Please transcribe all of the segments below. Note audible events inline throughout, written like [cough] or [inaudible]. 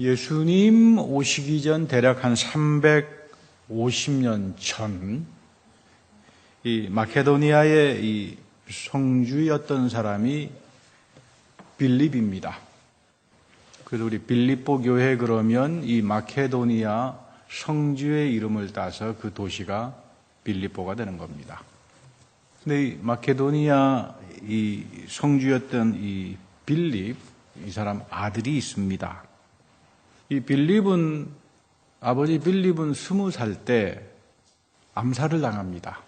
예수님 오시기 전 대략 한 350년 전, 이 마케도니아의 이 성주였던 사람이 빌립입니다. 그래서 우리 빌립보 교회 그러면 이 마케도니아 성주의 이름을 따서 그 도시가 빌립보가 되는 겁니다. 근데 이 마케도니아 이 성주였던 이 빌립, 이 사람 아들이 있습니다. 이 빌립은, 아버지 빌립은 스무 살 때 암살을 당합니다.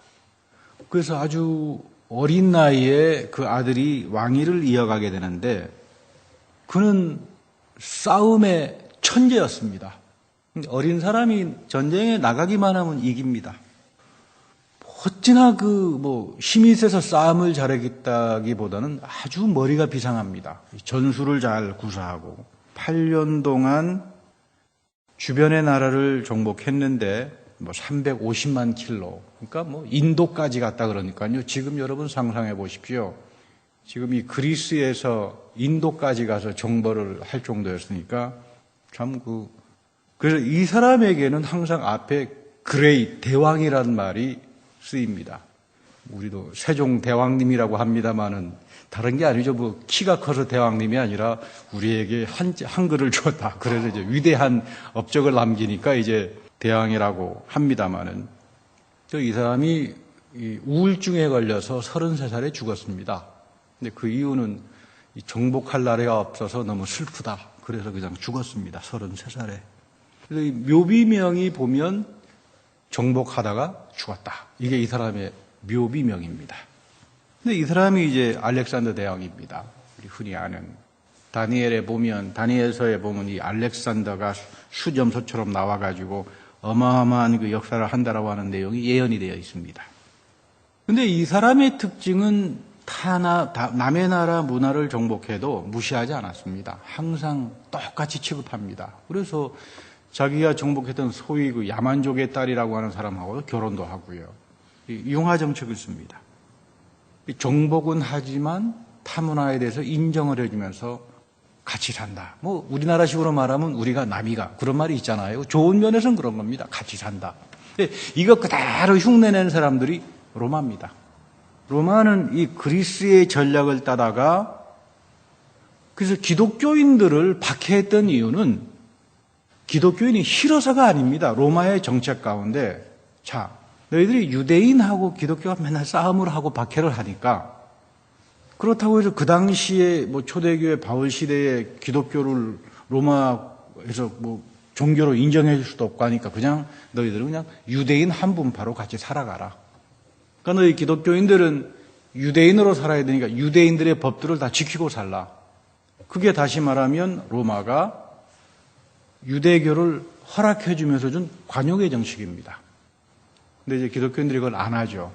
그래서 아주 어린 나이에 그 아들이 왕위를 이어가게 되는데 그는 싸움의 천재였습니다. 어린 사람이 전쟁에 나가기만 하면 이깁니다. 어찌나 그 뭐 힘이 세서 싸움을 잘하겠다기보다는 아주 머리가 비상합니다. 전술을 잘 구사하고 8년 동안 주변의 나라를 정복했는데 뭐 350만 킬로. 그러니까 뭐 인도까지 갔다 그러니까요. 지금 여러분 상상해 보십시오. 지금 이 그리스에서 인도까지 가서 정벌을 할 정도였으니까 참 그, 그래서 이 사람에게는 항상 앞에 그레이, 대왕이라는 말이 쓰입니다. 우리도 세종 대왕님이라고 합니다만은 다른 게 아니죠. 뭐 키가 커서 대왕님이 아니라 우리에게 한, 한글을 주었다. 그래서 이제 위대한 업적을 남기니까 이제 대왕이라고 합니다만은 이 사람이 우울증에 걸려서 33살에 죽었습니다. 근데 그 이유는 정복할 나라가 없어서 너무 슬프다. 그래서 그냥 죽었습니다. 33살에. 그래서 묘비명이 보면 정복하다가 죽었다. 이게 이 사람의 묘비명입니다. 근데 이 사람이 이제 알렉산더 대왕입니다. 우리 흔히 아는 다니엘에 보면 다니엘서에 보면 이 알렉산더가 수점소처럼 나와가지고 어마어마한 그 역사를 한다라고 하는 내용이 예언이 되어 있습니다. 근데 이 사람의 특징은 타나, 남의 나라 문화를 정복해도 무시하지 않았습니다. 항상 똑같이 취급합니다. 그래서 자기가 정복했던 소위 그 야만족의 딸이라고 하는 사람하고 결혼도 하고요. 융화 정책을 씁니다. 정복은 하지만 타문화에 대해서 인정을 해주면서 같이 산다. 뭐 우리나라식으로 말하면 우리가 남이가 그런 말이 있잖아요. 좋은 면에서는 그런 겁니다. 같이 산다. 이거 그대로 흉내낸 사람들이 로마입니다. 로마는 이 그리스의 전략을 따다가 그래서 기독교인들을 박해했던 이유는 기독교인이 싫어서가 아닙니다. 로마의 정책 가운데 자 너희들이 유대인하고 기독교가 맨날 싸움을 하고 박해를 하니까 그렇다고 해서 그 당시에 뭐 초대교회 바울 시대에 기독교를 로마에서 뭐 종교로 인정해 줄 수도 없고 하니까 그냥 너희들은 그냥 유대인 한 분파로 같이 살아가라. 그러니까 너희 기독교인들은 유대인으로 살아야 되니까 유대인들의 법들을 다 지키고 살라. 그게 다시 말하면 로마가 유대교를 허락해 주면서 준 관용의 정식입니다. 근데 이제 기독교인들이 그걸 안 하죠.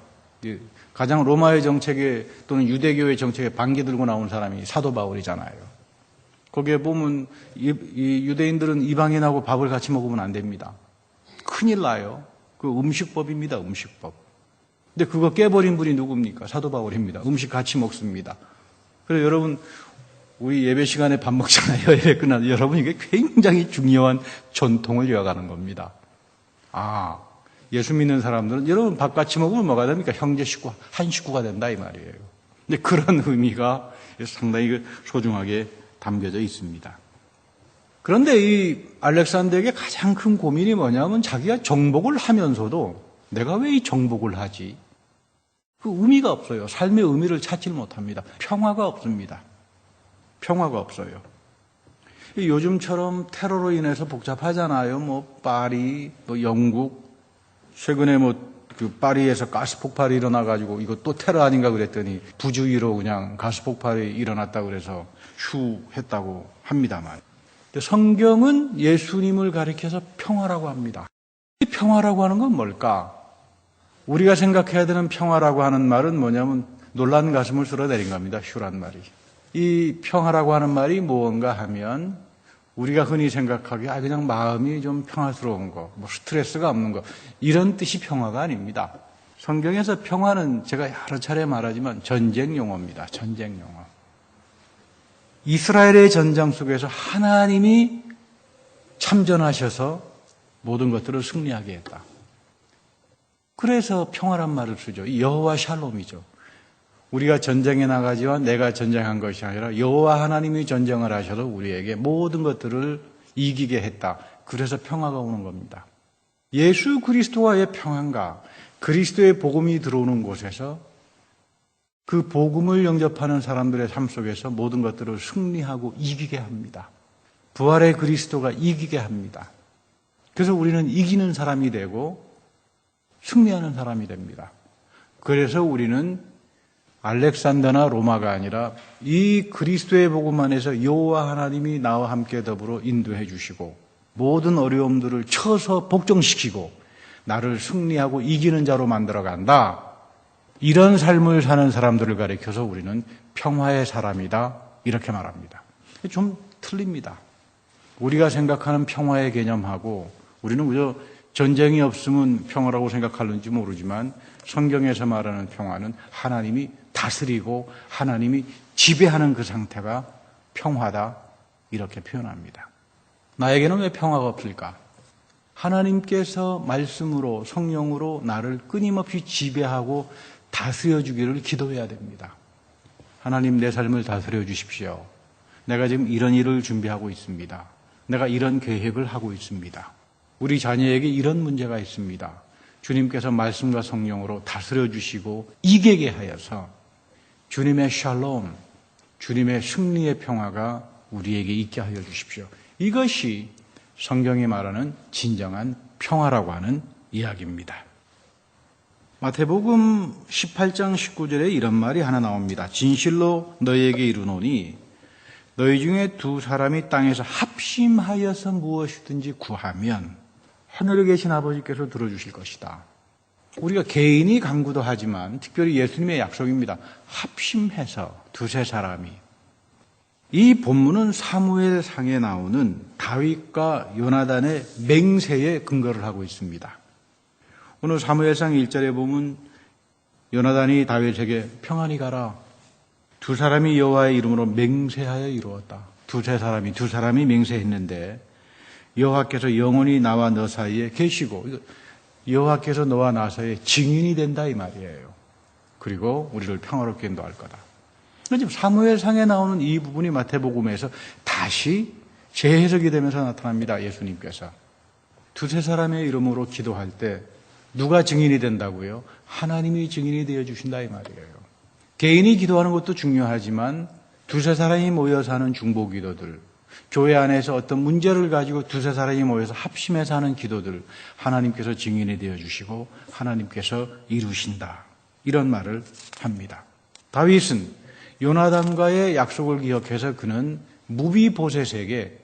가장 로마의 정책에 또는 유대교의 정책에 반기 들고 나온 사람이 사도 바울이잖아요. 거기에 보면 이, 이 유대인들은 이방인하고 밥을 같이 먹으면 안 됩니다. 큰일 나요. 그 음식법입니다. 음식법. 근데 그거 깨버린 분이 누굽니까? 사도 바울입니다. 음식 같이 먹습니다. 그래서 여러분 우리 예배 시간에 밥 먹잖아요. [laughs] 예배 끝나 여러분 이게 굉장히 중요한 전통을 이어가는 겁니다. 아 예수 믿는 사람들은 여러분 밥 같이 먹으면 뭐가 됩니까? 형제 식구, 한 식구가 된다 이 말이에요. 근데 그런 [laughs] 의미가 상당히 그 소중하게 담겨져 있습니다. 그런데 이 알렉산더에게 가장 큰 고민이 뭐냐면 자기가 정복을 하면서도 내가 왜 이 정복을 하지? 그 의미가 없어요. 삶의 의미를 찾지 못합니다. 평화가 없습니다. 평화가 없어요. 요즘처럼 테러로 인해서 복잡하잖아요. 뭐 파리, 뭐 영국, 최근에 뭐 그 파리에서 가스 폭발이 일어나 가지고 이거 또 테러 아닌가 그랬더니 부주의로 그냥 가스 폭발이 일어났다 그래서 휴 했다고 합니다만. 성경은 예수님을 가리켜서 평화라고 합니다. 이 평화라고 하는 건 뭘까? 우리가 생각해야 되는 평화라고 하는 말은 뭐냐면 놀란 가슴을 쓸어내린 겁니다. 휴란 말이. 이 평화라고 하는 말이 무언가 하면 우리가 흔히 생각하기에 아 그냥 마음이 좀 평화스러운 거, 뭐 스트레스가 없는 거 이런 뜻이 평화가 아닙니다. 성경에서 평화는 제가 여러 차례 말하지만 전쟁 용어입니다. 전쟁 용어. 이스라엘의 전장 속에서 하나님이 참전하셔서 모든 것들을 승리하게 했다. 그래서 평화란 말을 쓰죠. 여호와 샬롬이죠. 우리가 전쟁에 나가지만 내가 전쟁한 것이 아니라 여호와 하나님이 전쟁을 하셔도 우리에게 모든 것들을 이기게 했다. 그래서 평화가 오는 겁니다. 예수 그리스도와의 평안과 그리스도의 복음이 들어오는 곳에서 그 복음을 영접하는 사람들의 삶 속에서 모든 것들을 승리하고 이기게 합니다. 부활의 그리스도가 이기게 합니다. 그래서 우리는 이기는 사람이 되고 승리하는 사람이 됩니다. 그래서 우리는 알렉산더나 로마가 아니라 이 그리스도의 복음 안에서 여호와 하나님이 나와 함께 더불어 인도해 주시고 모든 어려움들을 쳐서 복종시키고 나를 승리하고 이기는 자로 만들어 간다. 이런 삶을 사는 사람들을 가리켜서 우리는 평화의 사람이다. 이렇게 말합니다. 좀 틀립니다. 우리가 생각하는 평화의 개념하고 우리는 그저 전쟁이 없으면 평화라고 생각하는지 모르지만 성경에서 말하는 평화는 하나님이 다스리고 하나님이 지배하는 그 상태가 평화다. 이렇게 표현합니다. 나에게는 왜 평화가 없을까? 하나님께서 말씀으로 성령으로 나를 끊임없이 지배하고 다스려 주기를 기도해야 됩니다. 하나님 내 삶을 다스려 주십시오. 내가 지금 이런 일을 준비하고 있습니다. 내가 이런 계획을 하고 있습니다. 우리 자녀에게 이런 문제가 있습니다. 주님께서 말씀과 성령으로 다스려 주시고 이기게 하여서 주님의 샬롬, 주님의 승리의 평화가 우리에게 있게 하여 주십시오. 이것이 성경이 말하는 진정한 평화라고 하는 이야기입니다. 마태복음 18장 19절에 이런 말이 하나 나옵니다. 진실로 너희에게 이르노니 너희 중에 두 사람이 땅에서 합심하여서 무엇이든지 구하면 하늘에 계신 아버지께서 들어주실 것이다. 우리가 개인이 강구도 하지만 특별히 예수님의 약속입니다. 합심해서 두세 사람이 이 본문은 사무엘 상에 나오는 다윗과 요나단의 맹세에 근거를 하고 있습니다. 오늘 사무엘상 1절에 보면 요나단이 다윗에게 평안히 가라. 두 사람이 여호와의 이름으로 맹세하여 이루었다. 두세 사람이 두 사람이 맹세했는데 여호와께서 영원히 나와 너 사이에 계시고 여호와께서 너와 나 사이에 증인이 된다 이 말이에요. 그리고 우리를 평화롭게 인도할 거다. 지금 사무엘상에 나오는 이 부분이 마태복음에서 다시 재해석이 되면서 나타납니다. 예수님께서 두세 사람의 이름으로 기도할 때 누가 증인이 된다고요? 하나님이 증인이 되어 주신다 이 말이에요. 개인이 기도하는 것도 중요하지만 두세 사람이 모여서 하는 중보 기도들, 교회 안에서 어떤 문제를 가지고 두세 사람이 모여서 합심해서 하는 기도들 하나님께서 증인이 되어 주시고 하나님께서 이루신다. 이런 말을 합니다. 다윗은 요나단과의 약속을 기억해서 그는 무비보셋에게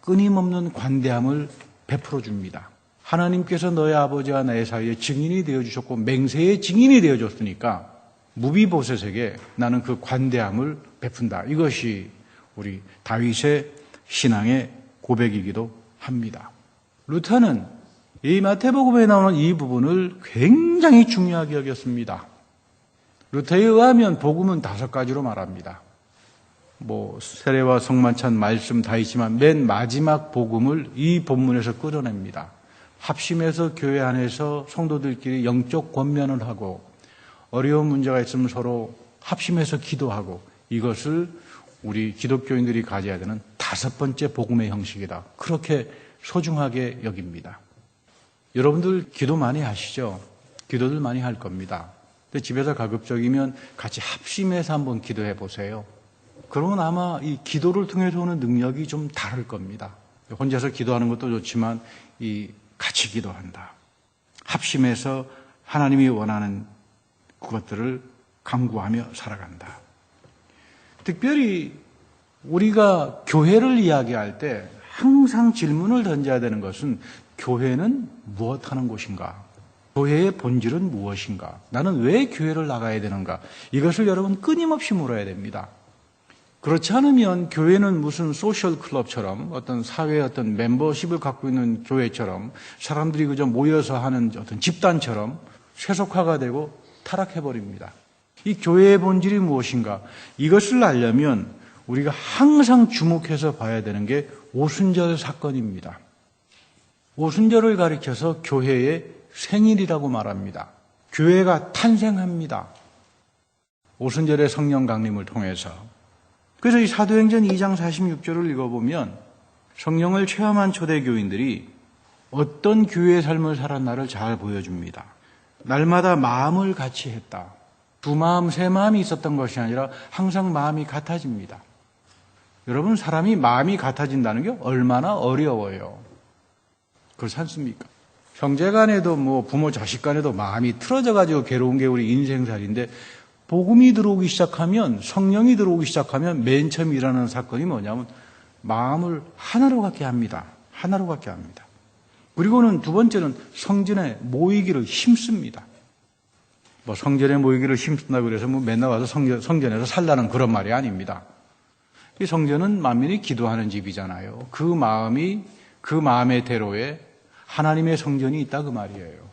끊임없는 관대함을 베풀어 줍니다. 하나님께서 너의 아버지와 나의 사이에 증인이 되어 주셨고 맹세의 증인이 되어 줬으니까 무비보셋에게 나는 그 관대함을 베푼다. 이것이 우리 다윗의 신앙의 고백이기도 합니다. 루터는 이 마태복음에 나오는 이 부분을 굉장히 중요하게 여겼습니다. 루터에 의하면 복음은 다섯 가지로 말합니다. 뭐 세례와 성만찬 말씀 다 있지만 맨 마지막 복음을 이 본문에서 끌어냅니다. 합심해서 교회 안에서 성도들끼리 영적 권면을 하고 어려운 문제가 있으면 서로 합심해서 기도하고 이것을 우리 기독교인들이 가져야 되는 다섯 번째 복음의 형식이다. 그렇게 소중하게 여깁니다. 여러분들 기도 많이 하시죠? 기도들 많이 할 겁니다. 근데 집에서 가급적이면 같이 합심해서 한번 기도해 보세요. 그러면 아마 이 기도를 통해서 오는 능력이 좀 다를 겁니다. 혼자서 기도하는 것도 좋지만 이 같이 기도한다. 합심해서 하나님이 원하는 그것들을 강구하며 살아간다. 특별히 우리가 교회를 이야기할 때 항상 질문을 던져야 되는 것은 교회는 무엇 하는 곳인가? 교회의 본질은 무엇인가? 나는 왜 교회를 나가야 되는가? 이것을 여러분 끊임없이 물어야 됩니다. 그렇지 않으면 교회는 무슨 소셜 클럽처럼 어떤 사회의 어떤 멤버십을 갖고 있는 교회처럼 사람들이 그저 모여서 하는 어떤 집단처럼 세속화가 되고 타락해버립니다. 이 교회의 본질이 무엇인가? 이것을 알려면 우리가 항상 주목해서 봐야 되는 게 오순절 사건입니다. 오순절을 가리켜서 교회의 생일이라고 말합니다. 교회가 탄생합니다. 오순절의 성령 강림을 통해서. 그래서 이 사도행전 2장 46절을 읽어보면 성령을 체험한 초대교인들이 어떤 교회의 삶을 살았나를 잘 보여줍니다. 날마다 마음을 같이 했다. 두 마음, 세 마음이 있었던 것이 아니라 항상 마음이 같아집니다. 여러분, 사람이 마음이 같아진다는 게 얼마나 어려워요. 그렇지 않습니까? 형제 간에도 뭐 부모 자식 간에도 마음이 틀어져 가지고 괴로운 게 우리 인생살인데 복음이 들어오기 시작하면 성령이 들어오기 시작하면 맨 처음 일어나는 사건이 뭐냐면 마음을 하나로 갖게 합니다. 하나로 갖게 합니다. 그리고는 두 번째는 성전에 모이기를 힘씁니다. 뭐 성전에 모이기를 힘쓴다고 그래서 뭐 맨날 와서 성전, 성전에서 살라는 그런 말이 아닙니다. 이 성전은 만민이 기도하는 집이잖아요. 그 마음이 그 마음의 대로에 하나님의 성전이 있다 그 말이에요.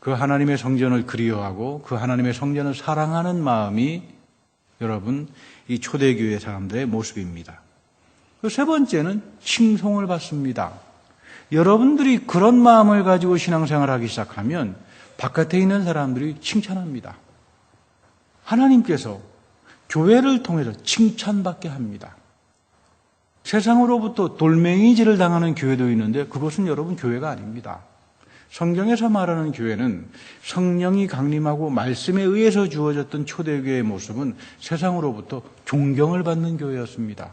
그 하나님의 성전을 그리워하고 그 하나님의 성전을 사랑하는 마음이 여러분 이 초대교회 사람들의 모습입니다. 그세 번째는 칭송을 받습니다. 여러분들이 그런 마음을 가지고 신앙생활을 하기 시작하면 바깥에 있는 사람들이 칭찬합니다. 하나님께서 교회를 통해서 칭찬받게 합니다. 세상으로부터 돌멩이질을 당하는 교회도 있는데 그것은 여러분 교회가 아닙니다. 성경에서 말하는 교회는 성령이 강림하고 말씀에 의해서 주어졌던 초대교회의 모습은 세상으로부터 존경을 받는 교회였습니다.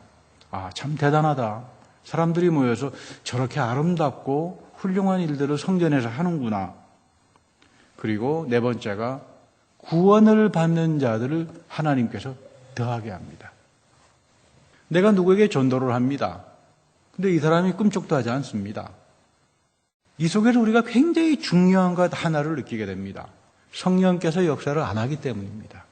아, 참 대단하다. 사람들이 모여서 저렇게 아름답고 훌륭한 일들을 성전에서 하는구나. 그리고 네 번째가 구원을 받는 자들을 하나님께서 더하게 합니다. 내가 누구에게 전도를 합니다. 근데 이 사람이 꿈쩍도 하지 않습니다. 이 속에서 우리가 굉장히 중요한 것 하나를 느끼게 됩니다. 성령께서 역사를 안 하기 때문입니다.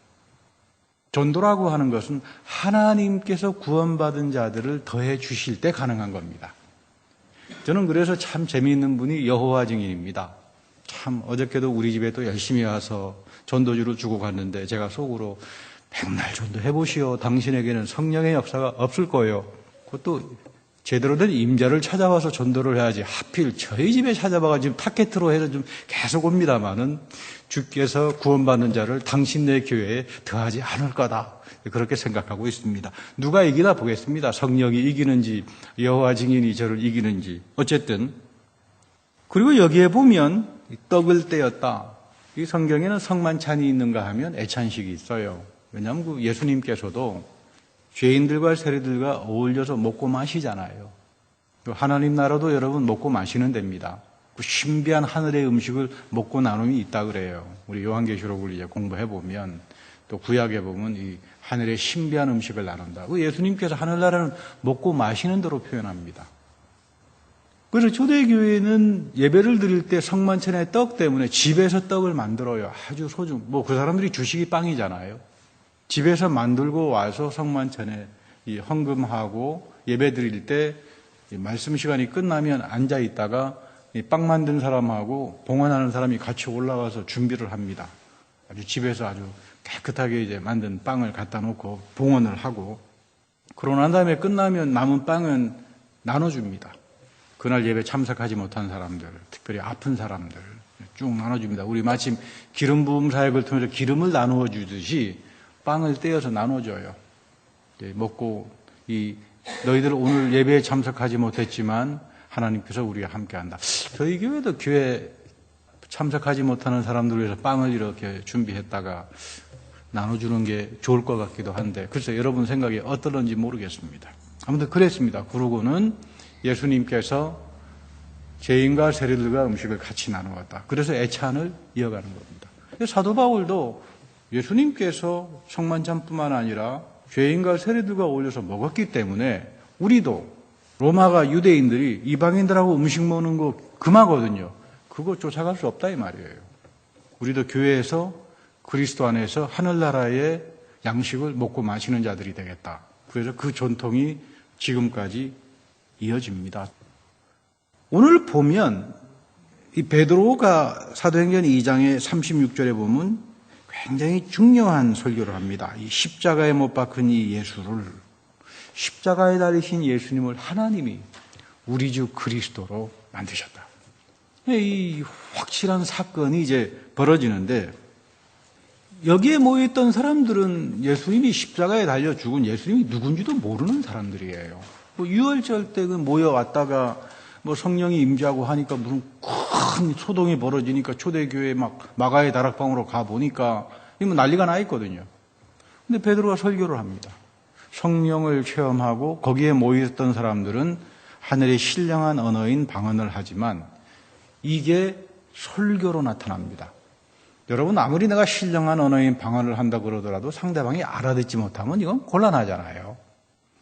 전도라고 하는 것은 하나님께서 구원받은 자들을 더해 주실 때 가능한 겁니다. 저는 그래서 참 재미있는 분이 여호와 증인입니다. 참 어저께도 우리 집에 또 열심히 와서 전도주를 주고 갔는데 제가 속으로 백날 전도 해 보시오. 당신에게는 성령의 역사가 없을 거예요. 그것도 제대로 된 임자를 찾아와서 전도를 해야지. 하필 저희 집에 찾아와가 지금 타켓으로 해서 좀 계속 옵니다만은 주께서 구원받는 자를 당신네 교회에 더하지 않을 거다. 그렇게 생각하고 있습니다. 누가 이기나 보겠습니다. 성령이 이기는지 여호와 증인이 저를 이기는지 어쨌든 그리고 여기에 보면 떡을 떼었다. 이 성경에는 성만찬이 있는가 하면 애찬식이 있어요. 왜냐하면 그 예수님께서도 죄인들과 세리들과 어울려서 먹고 마시잖아요. 그 하나님 나라도 여러분 먹고 마시는 데입니다. 그 신비한 하늘의 음식을 먹고 나눔이 있다 그래요. 우리 요한계시록을 이제 공부해 보면 또 구약에 보면 이 하늘의 신비한 음식을 나눈다. 그 예수님께서 하늘나라는 먹고 마시는 대로 표현합니다. 그래서 초대교회는 예배를 드릴 때 성만찬의 떡 때문에 집에서 떡을 만들어요. 아주 소중. 뭐 그 사람들이 주식이 빵이잖아요. 집에서 만들고 와서 성만찬에 헌금하고 예배 드릴 때 말씀 시간이 끝나면 앉아 있다가 빵 만든 사람하고 봉헌하는 사람이 같이 올라와서 준비를 합니다. 아주 집에서 아주 깨끗하게 이제 만든 빵을 갖다 놓고 봉헌을 하고 그러고 난 다음에 끝나면 남은 빵은 나눠줍니다. 그날 예배 참석하지 못한 사람들, 특별히 아픈 사람들 쭉 나눠줍니다. 우리 마침 기름 부음 사역을 통해서 기름을 나누어 주듯이 빵을 떼어서 나눠줘요. 먹고 이 너희들 오늘 예배에 참석하지 못했지만 하나님께서 우리와 함께한다. 저희 교회도 교회 참석하지 못하는 사람들 위해서 빵을 이렇게 준비했다가 나눠주는 게 좋을 것 같기도 한데 글쎄 여러분 생각이 어떨런지 모르겠습니다. 아무튼 그랬습니다. 그러고는 예수님께서 죄인과 세리들과 음식을 같이 나누었다. 그래서 애찬을 이어가는 겁니다. 사도 바울도 예수님께서 성만찬뿐만 아니라 죄인과 세리들과 어울려서 먹었기 때문에 우리도 로마가 유대인들이 이방인들하고 음식 먹는 거 금하거든요. 그거 쫓아갈 수 없다 이 말이에요. 우리도 교회에서 그리스도 안에서 하늘나라의 양식을 먹고 마시는 자들이 되겠다. 그래서 그 전통이 지금까지 이어집니다. 오늘 보면 이 베드로가 사도행전 2장의 36절에 보면 굉장히 중요한 설교를 합니다. 이 십자가에 못 박힌 이 예수를 십자가에 달리신 예수님을 하나님이 우리 주 그리스도로 만드셨다. 이 확실한 사건이 이제 벌어지는데 여기에 모여있던 사람들은 예수님이 십자가에 달려 죽은 예수님이 누군지도 모르는 사람들이에요. 뭐 유월절 때 그 모여왔다가 뭐 성령이 임재하고 하니까 무슨 큰 소동이 벌어지니까 초대교회 막 마가의 다락방으로 가 보니까 이뭐 난리가 나 있거든요. 근데 베드로가 설교를 합니다. 성령을 체험하고 거기에 모였던 사람들은 하늘의 신령한 언어인 방언을 하지만 이게 설교로 나타납니다. 여러분 아무리 내가 신령한 언어인 방언을 한다 그러더라도 상대방이 알아듣지 못하면 이건 곤란하잖아요.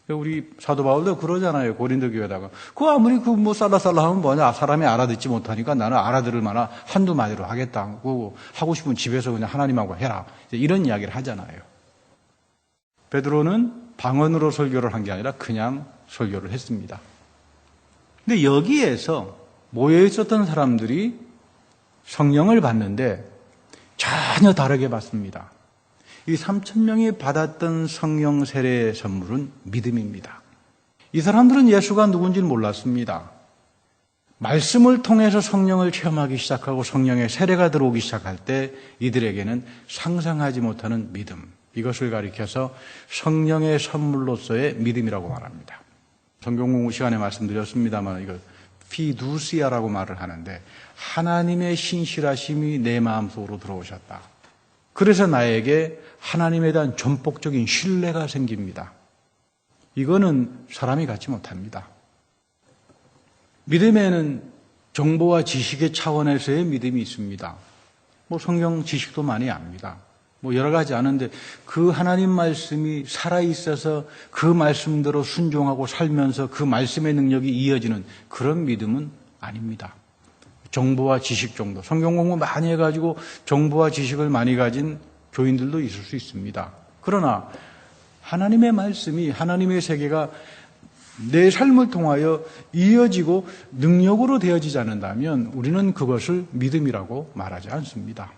우리 사도 바울도 그러잖아요. 고린도 교회다가. 그 아무리 그 뭐 살라살라 하면 뭐냐. 사람이 알아듣지 못하니까 나는 알아들을 만한 한두 마디로 하겠다. 고 하고 싶으면 집에서 그냥 하나님하고 해라. 이런 이야기를 하잖아요. 베드로는 방언으로 설교를 한 게 아니라 그냥 설교를 했습니다. 근데 여기에서 모여 있었던 사람들이 성령을 받는데 전혀 다르게 받습니다. 이 3천 명이 받았던 성령 세례의 선물은 믿음입니다. 이 사람들은 예수가 누군지는 몰랐습니다. 말씀을 통해서 성령을 체험하기 시작하고 성령의 세례가 들어오기 시작할 때 이들에게는 상상하지 못하는 믿음, 이것을 가리켜서 성령의 선물로서의 믿음이라고 말합니다. 성경 공부 시간에 말씀드렸습니다만 이거 피두시아라고 말을 하는데 하나님의 신실하심이 내 마음속으로 들어오셨다. 그래서 나에게 하나님에 대한 전폭적인 신뢰가 생깁니다. 이거는 사람이 갖지 못합니다. 믿음에는 정보와 지식의 차원에서의 믿음이 있습니다. 뭐 성경 지식도 많이 압니다. 뭐 여러 가지 아는데 그 하나님 말씀이 살아 있어서 그 말씀대로 순종하고 살면서 그 말씀의 능력이 이어지는 그런 믿음은 아닙니다. 정보와 지식 정도. 성경 공부 많이 해가지고 정보와 지식을 많이 가진 교인들도 있을 수 있습니다. 그러나 하나님의 말씀이 하나님의 세계가 내 삶을 통하여 이어지고 능력으로 되어지지 않는다면 우리는 그것을 믿음이라고 말하지 않습니다.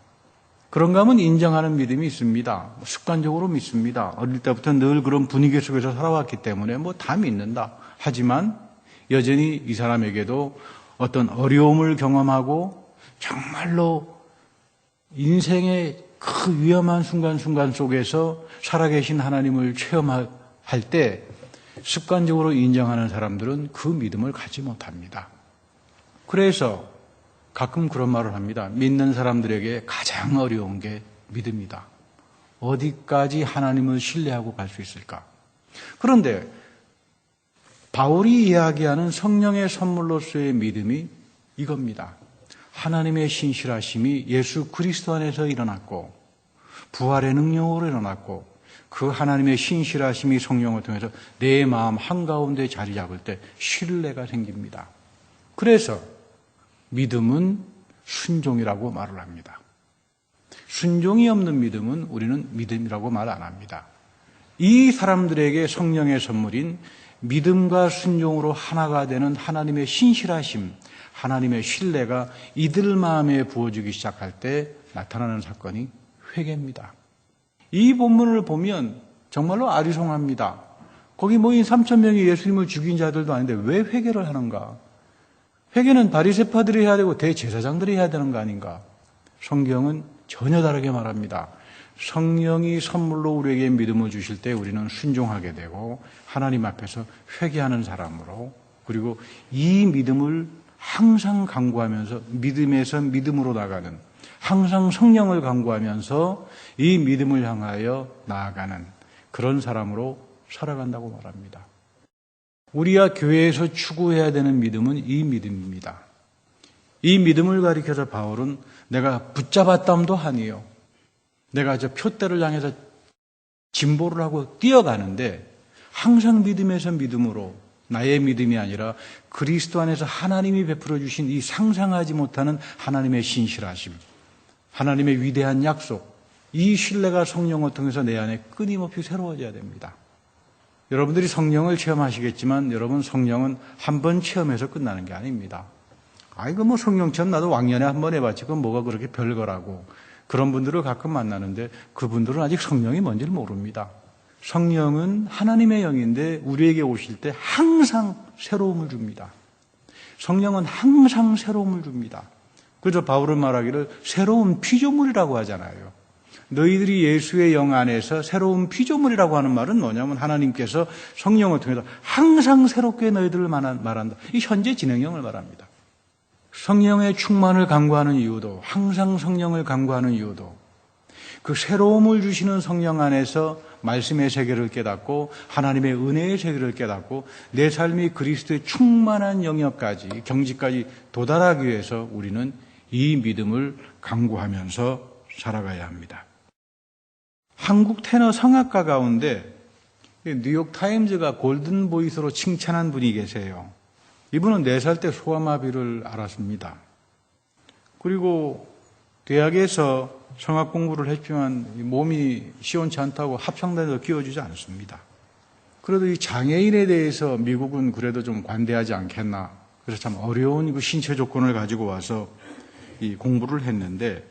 그런가 하면 인정하는 믿음이 있습니다. 습관적으로 믿습니다. 어릴 때부터 늘 그런 분위기 속에서 살아왔기 때문에 뭐 다 믿는다. 하지만 여전히 이 사람에게도 어떤 어려움을 경험하고 정말로 인생의 그 위험한 순간순간 속에서 살아계신 하나님을 체험할 때 습관적으로 인정하는 사람들은 그 믿음을 갖지 못합니다. 그래서 가끔 그런 말을 합니다. 믿는 사람들에게 가장 어려운 게 믿음이다. 어디까지 하나님을 신뢰하고 갈 수 있을까? 그런데 바울이 이야기하는 성령의 선물로서의 믿음이 이겁니다. 하나님의 신실하심이 예수 그리스도 안에서 일어났고 부활의 능력으로 일어났고 그 하나님의 신실하심이 성령을 통해서 내 마음 한가운데 자리 잡을 때 신뢰가 생깁니다. 그래서 믿음은 순종이라고 말을 합니다. 순종이 없는 믿음은 우리는 믿음이라고 말 안 합니다. 이 사람들에게 성령의 선물인 믿음과 순종으로 하나가 되는 하나님의 신실하심, 하나님의 신뢰가 이들 마음에 부어지기 시작할 때 나타나는 사건이 회개입니다. 이 본문을 보면 정말로 아리송합니다. 거기 모인 3천 명이 예수님을 죽인 자들도 아닌데 왜 회개를 하는가? 회개는 바리새파들이 해야 되고 대제사장들이 해야 되는 거 아닌가? 성경은 전혀 다르게 말합니다. 성령이 선물로 우리에게 믿음을 주실 때 우리는 순종하게 되고 하나님 앞에서 회개하는 사람으로 그리고 이 믿음을 항상 강구하면서 믿음에서 믿음으로 나가는 항상 성령을 강구하면서 이 믿음을 향하여 나아가는 그런 사람으로 살아간다고 말합니다. 우리가 교회에서 추구해야 되는 믿음은 이 믿음입니다. 이 믿음을 가리켜서 바울은 내가 붙잡았담도 하니요. 내가 저 표대를 향해서 진보를 하고 뛰어가는데 항상 믿음에서 믿음으로 나의 믿음이 아니라 그리스도 안에서 하나님이 베풀어 주신 이 상상하지 못하는 하나님의 신실하심, 하나님의 위대한 약속, 이 신뢰가 성령을 통해서 내 안에 끊임없이 새로워져야 됩니다. 여러분들이 성령을 체험하시겠지만 여러분 성령은 한 번 체험해서 끝나는 게 아닙니다. 아이고 뭐 성령 체험 나도 왕년에 한 번 해봤지 그건 뭐가 그렇게 별거라고 그런 분들을 가끔 만나는데 그분들은 아직 성령이 뭔지를 모릅니다. 성령은 하나님의 영인데 우리에게 오실 때 항상 새로움을 줍니다. 성령은 항상 새로움을 줍니다. 그래서 바울은 말하기를 새로운 피조물이라고 하잖아요. 너희들이 예수의 영 안에서 새로운 피조물이라고 하는 말은 뭐냐면 하나님께서 성령을 통해서 항상 새롭게 너희들을 말한다. 이 현재 진행형을 말합니다. 성령의 충만을 강구하는 이유도 항상 성령을 강구하는 이유도 그 새로움을 주시는 성령 안에서 말씀의 세계를 깨닫고 하나님의 은혜의 세계를 깨닫고 내 삶이 그리스도의 충만한 영역까지 경지까지 도달하기 위해서 우리는 이 믿음을 강구하면서 살아가야 합니다. 한국 테너 성악가 가운데 뉴욕 타임즈가 골든 보이스로 칭찬한 분이 계세요. 이분은 4살 때 소아마비를 알았습니다. 그리고 대학에서 성악 공부를 했지만 몸이 시원치 않다고 합창단에서 끼워주지 않습니다. 그래도 이 장애인에 대해서 미국은 그래도 좀 관대하지 않겠나. 그래서 참 어려운 그 신체 조건을 가지고 와서 이 공부를 했는데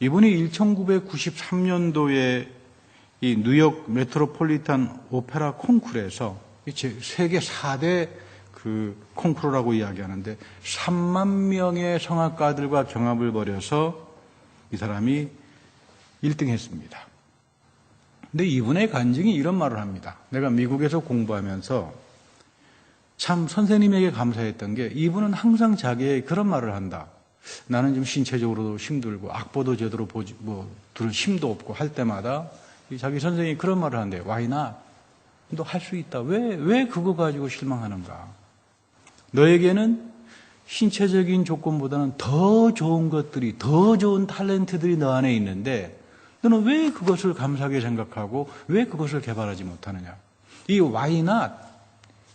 이분이 1993년도에 이 뉴욕 메트로폴리탄 오페라 콩쿠르에서 세계 4대 그 콩쿠르라고 이야기하는데 3만 명의 성악가들과 경합을 벌여서 이 사람이 1등 했습니다. 근데 이분의 간증이 이런 말을 합니다. 내가 미국에서 공부하면서 참 선생님에게 감사했던 게 이분은 항상 자기의 그런 말을 한다. 나는 좀 신체적으로도 힘들고 악보도 제대로 보지 뭐 들을 힘도 없고 할 때마다 자기 선생님이 그런 말을 why not? 너할 수 있다. 왜 왜 그거 가지고 실망하는가? 너에게는 신체적인 조건보다는 더 좋은 것들이, 더 좋은 탤런트들이 너 안에 있는데, 너는 왜 그것을 감사하게 생각하고, 왜 그것을 개발하지 못하느냐? 이 why not?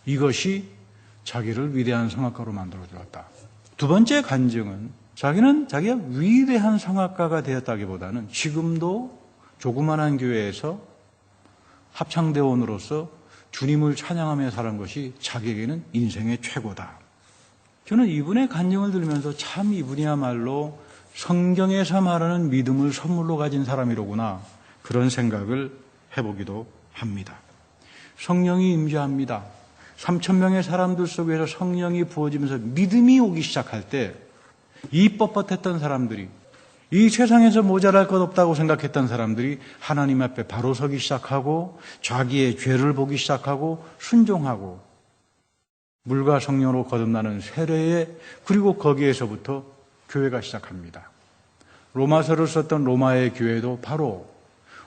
이것이 자기를 위대한 성악가로 만들어 주었다. 두 번째 간증은 자기는 자기가 위대한 성악가가 되었다기보다는 지금도 조그만한 교회에서 합창대원으로서 주님을 찬양하며 사는 것이 자기에게는 인생의 최고다. 저는 이분의 간증을 들으면서 참 이분이야말로 성경에서 말하는 믿음을 선물로 가진 사람이로구나 그런 생각을 해보기도 합니다. 성령이 임재합니다. 3천 명의 사람들 속에서 성령이 부어지면서 믿음이 오기 시작할 때 이 뻣뻣했던 사람들이 이 세상에서 모자랄 것 없다고 생각했던 사람들이 하나님 앞에 바로 서기 시작하고 자기의 죄를 보기 시작하고 순종하고 물과 성령으로 거듭나는 세례에 그리고 거기에서부터 교회가 시작합니다. 로마서를 썼던 로마의 교회도 바로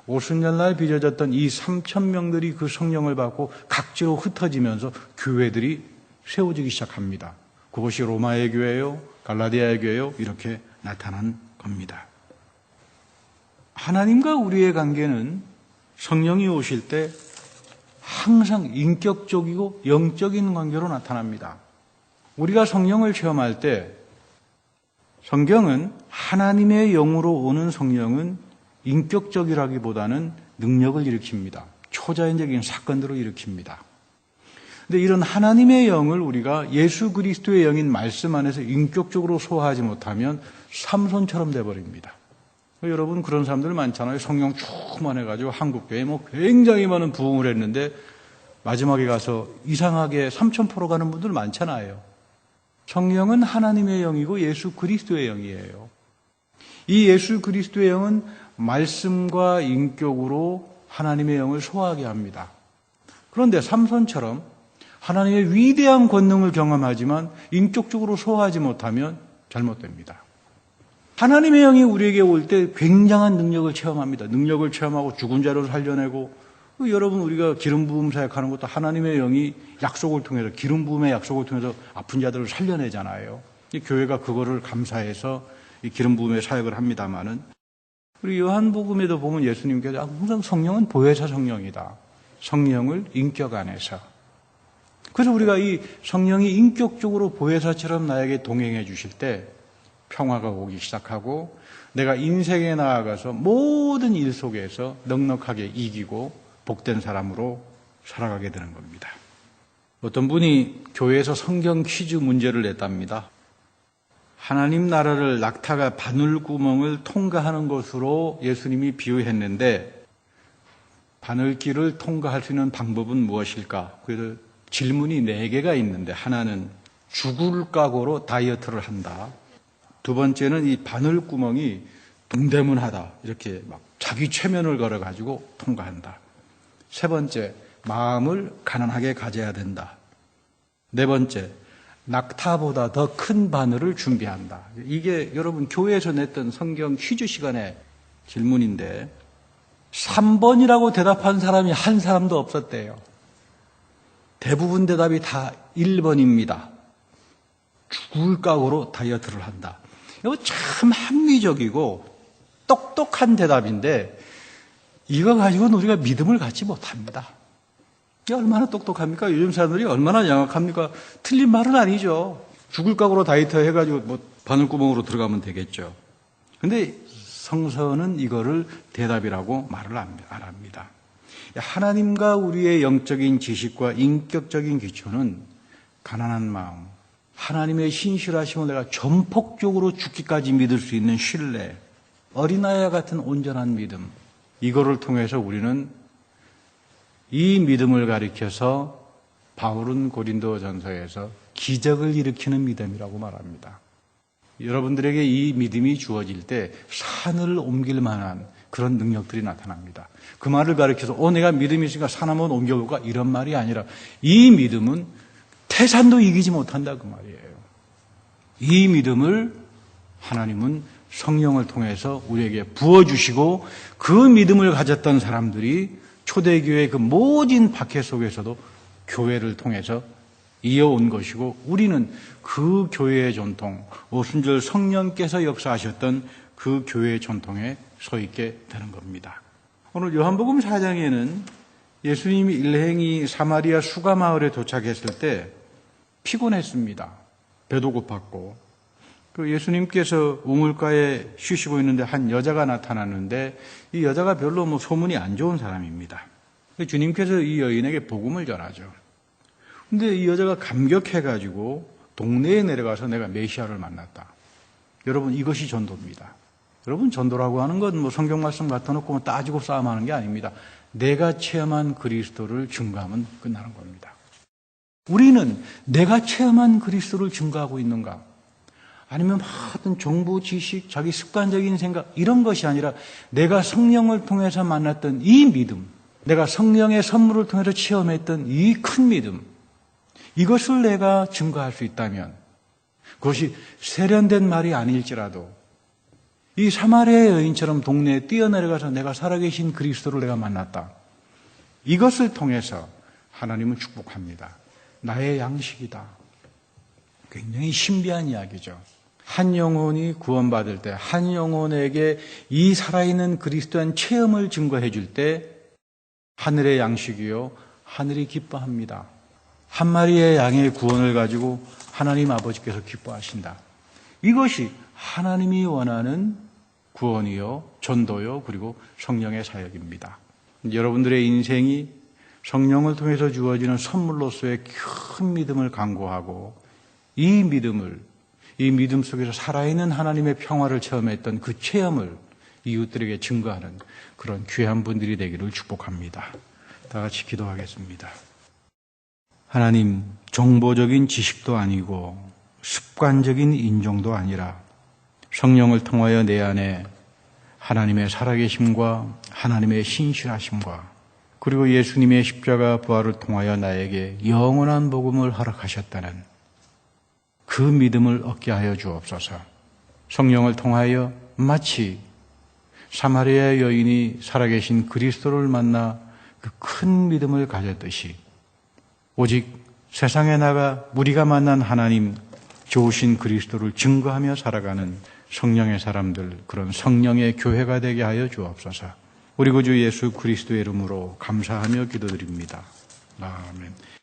오순절날 빚어졌던 이 3천 명들이 그 성령을 받고 각지로 흩어지면서 교회들이 세워지기 시작합니다. 그것이 로마의 교회요, 갈라디아의 교회요 이렇게 나타난 겁니다. 하나님과 우리의 관계는 성령이 오실 때 항상 인격적이고 영적인 관계로 나타납니다. 우리가 성령을 체험할 때 성경은 하나님의 영으로 오는 성령은 인격적이라기보다는 능력을 일으킵니다. 초자연적인 사건들을 일으킵니다. 근데 이런 하나님의 영을 우리가 예수 그리스도의 영인 말씀 안에서 인격적으로 소화하지 못하면 삼손처럼 돼버립니다. 여러분 그런 사람들 많잖아요. 성령 충만해가지고 한국교회 뭐 굉장히 많은 부흥을 했는데 마지막에 가서 이상하게 삼천포로 가는 분들 많잖아요. 성령은 하나님의 영이고 예수 그리스도의 영이에요. 이 예수 그리스도의 영은 말씀과 인격으로 하나님의 영을 소화하게 합니다. 그런데 삼손처럼 하나님의 위대한 권능을 경험하지만 인격적으로 소화하지 못하면 잘못됩니다. 하나님의 영이 우리에게 올 때 굉장한 능력을 체험합니다. 능력을 체험하고 죽은 자를 살려내고 그 여러분 우리가 기름 부음 사역하는 것도 하나님의 영이 약속을 통해서 기름 부음의 약속을 통해서 아픈 자들을 살려내잖아요. 교회가 그거를 감사해서 기름 부음의 사역을 합니다마는 우리 요한복음에도 보면 예수님께서 항상 성령은 보혜사 성령이다. 성령을 인격 안에서. 그래서 우리가 이 성령이 인격적으로 보혜사처럼 나에게 동행해 주실 때 평화가 오기 시작하고 내가 인생에 나아가서 모든 일 속에서 넉넉하게 이기고 복된 사람으로 살아가게 되는 겁니다. 어떤 분이 교회에서 성경 퀴즈 문제를 냈답니다. 하나님 나라를 낙타가 바늘구멍을 통과하는 것으로 예수님이 비유했는데 바늘길을 통과할 수 있는 방법은 무엇일까? 그래서 질문이 네 개가 있는데 하나는 죽을 각오로 다이어트를 한다. 두 번째는 이 바늘 구멍이 동대문하다. 이렇게 막 자기 최면을 걸어가지고 통과한다. 세 번째, 마음을 가난하게 가져야 된다. 네 번째, 낙타보다 더 큰 바늘을 준비한다. 이게 여러분 교회에서 냈던 성경 퀴즈 시간에 질문인데 3번이라고 대답한 사람이 한 사람도 없었대요. 대부분 대답이 다 1번입니다. 죽을 각오로 다이어트를 한다. 이거 참 합리적이고 똑똑한 대답인데 이거 가지고는 우리가 믿음을 갖지 못합니다. 이게 얼마나 똑똑합니까? 요즘 사람들이 얼마나 양악합니까? 틀린 말은 아니죠. 죽을 각오로 다이어트 해가지고 뭐 바늘구멍으로 들어가면 되겠죠. 근데 성서는 이거를 대답이라고 말을 안 합니다. 하나님과 우리의 영적인 지식과 인격적인 기초는 가난한 마음, 하나님의 신실하심을 내가 전폭적으로 죽기까지 믿을 수 있는 신뢰, 어린아이와 같은 온전한 믿음, 이거를 통해서 우리는 이 믿음을 가리켜서 바울은 고린도 전서에서 기적을 일으키는 믿음이라고 말합니다. 여러분들에게 이 믿음이 주어질 때 산을 옮길 만한 그런 능력들이 나타납니다. 그 말을 가리켜서, 어, 내가 믿음이 있으니까 산 한번 옮겨볼까? 이런 말이 아니라, 이 믿음은 태산도 이기지 못한다. 그 말이에요. 이 믿음을 하나님은 성령을 통해서 우리에게 부어주시고, 그 믿음을 가졌던 사람들이 초대교회 그 모진 박해 속에서도 교회를 통해서 이어온 것이고 우리는 그 교회의 전통, 오순절 성령께서 역사하셨던 그 교회의 전통에 서 있게 되는 겁니다. 오늘 요한복음 4장에는 예수님이 일행이 사마리아 수가 마을에 도착했을 때 피곤했습니다. 배도 고팠고 그 예수님께서 우물가에 쉬시고 있는데 한 여자가 나타났는데 이 여자가 별로 뭐 소문이 안 좋은 사람입니다. 주님께서 이 여인에게 복음을 전하죠. 근데 이 여자가 감격해가지고 동네에 내려가서 내가 메시아를 만났다. 여러분 이것이 전도입니다. 여러분 전도라고 하는 건 뭐 성경 말씀 갖다 놓고 뭐 따지고 싸움하는 게 아닙니다. 내가 체험한 그리스도를 증거하면 끝나는 겁니다. 우리는 내가 체험한 그리스도를 증거하고 있는가? 아니면 어떤 정보 지식, 자기 습관적인 생각 이런 것이 아니라 내가 성령을 통해서 만났던 이 믿음, 내가 성령의 선물을 통해서 체험했던 이 큰 믿음, 이것을 내가 증거할 수 있다면 그것이 세련된 말이 아닐지라도 이 사마리아 여인처럼 동네에 뛰어내려가서 내가 살아계신 그리스도를 내가 만났다. 이것을 통해서 하나님은 축복합니다. 나의 양식이다. 굉장히 신비한 이야기죠. 한 영혼이 구원받을 때, 한 영혼에게 이 살아있는 그리스도한 체험을 증거해 줄 때, 하늘의 양식이요, 하늘이 기뻐합니다. 한 마리의 양의 구원을 가지고 하나님 아버지께서 기뻐하신다. 이것이 하나님이 원하는 구원이요, 전도요, 그리고 성령의 사역입니다. 여러분들의 인생이 성령을 통해서 주어지는 선물로서의 큰 믿음을 강구하고 이 믿음을 이 믿음 속에서 살아있는 하나님의 평화를 체험했던 그 체험을 이웃들에게 증거하는 그런 귀한 분들이 되기를 축복합니다. 다 같이 기도하겠습니다. 하나님, 정보적인 지식도 아니고 습관적인 인종도 아니라 성령을 통하여 내 안에 하나님의 살아계심과 하나님의 신실하심과 그리고 예수님의 십자가 부활을 통하여 나에게 영원한 복음을 허락하셨다는 그 믿음을 얻게 하여 주옵소서. 성령을 통하여 마치 사마리아 여인이 살아계신 그리스도를 만나 그 큰 믿음을 가졌듯이 오직 세상에 나가 우리가 만난 하나님 좋으신 그리스도를 증거하며 살아가는 성령의 사람들 그런 성령의 교회가 되게 하여 주옵소서. 우리 구주 예수 그리스도의 이름으로 감사하며 기도드립니다. 아멘.